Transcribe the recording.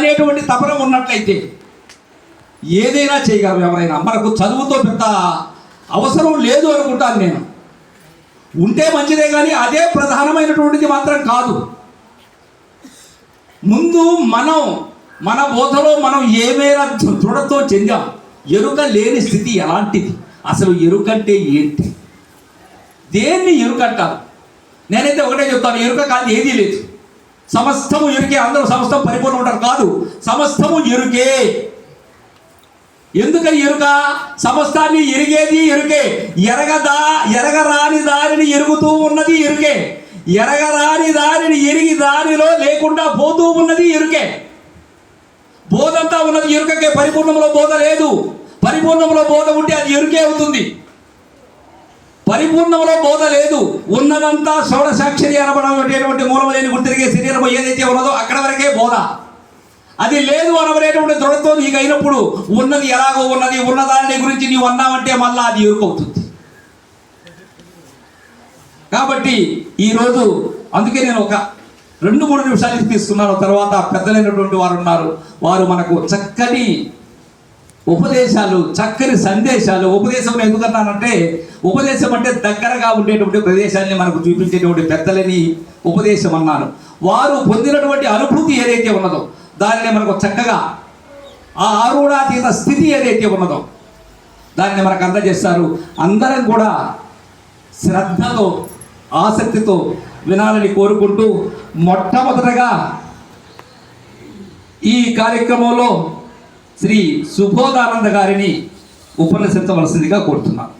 అనేటువంటి తపన ఉన్నట్లయితే ఏదైనా చేయగలరు ఎవరైనా. మనకు చదువుతో పెద్ద అవసరం లేదు అనుకుంటాను నేను. ఉంటే మంచిదే కానీ అదే ప్రధానమైనటువంటిది మాత్రం కాదు. ముందు మనం మన బోధలో మనం ఏ దృఢతో చెందాం. ఎరుక లేని స్థితి ఎలాంటిది? అసలు ఎరుకంటే ఏంటి? దేన్ని ఎరుకంటారు? నేనైతే ఒకటే చెప్తాను ఎరుక కాదు ఏదీ లేదు. సమస్తము ఎరుకే అందరూ సమస్తం పరిపూర్ణ ఉంటారు. కాదు సమస్తము ఎరుకే. ఎందుకని ఎరుక? సమస్తాన్ని ఎరిగేది ఎరుకే. ఎరగదా ఎరగరాని దారిని ఎరుగుతూ ఉన్నది ఎరుకే. ఎరగరాని దారిని ఎరిగి దారిలో లేకుండా పోతూ ఉన్నది ఎరుకే. బోధంతా ఉన్నది ఎరుకకే. పరిపూర్ణంలో బోధ లేదు. పరిపూర్ణంలో బోధ ఉంటే అది ఎరుకే అవుతుంది. పరిపూర్ణంలో బోధ లేదు. ఉన్నదంతా షోడసాక్షరి అనబడేటువంటి మూలం లేని గుర్తిరిగే శరీరం ఏదైతే ఉన్నదో అక్కడ వరకే బోధ. అది లేదు అనబడేటువంటి దృఢత్వం నీకు అయినప్పుడు ఉన్నది ఎలాగో ఉన్నది ఉన్నదాని గురించి నీవు అన్నావంటే మళ్ళా అది ఎరుకవుతుంది కాబట్టి ఈరోజు అందుకే నేను ఒక రెండు మూడు నిమిషాలకి తీసుకున్నాను తర్వాత పెద్దలైనటువంటి వారు ఉన్నారు. వారు మనకు చక్కని ఉపదేశాలు చక్కని సందేశాలు. ఉపదేశం ఎందుకన్నానంటే ఉపదేశం అంటే దగ్గరగా ఉండేటువంటి ప్రదేశాన్ని మనకు చూపించేటువంటి పెద్దలని ఉపదేశం అన్నాను. వారు పొందినటువంటి అనుభూతి ఏదైతే ఉన్నదో దానిని మనకు చక్కగా ఆ ఆరూఢాతీత స్థితి ఏదైతే ఉన్నదో దాన్ని మనకు అందజేస్తారు. అందరం కూడా శ్రద్ధతో ఆసక్తితో వినాలని కోరుకుంటూ మొట్టమొదటగా ఈ కార్యక్రమంలో శ్రీ సుబోధానంద గారిని ఉపన్యసించవలసిందిగా కోరుతున్నాను.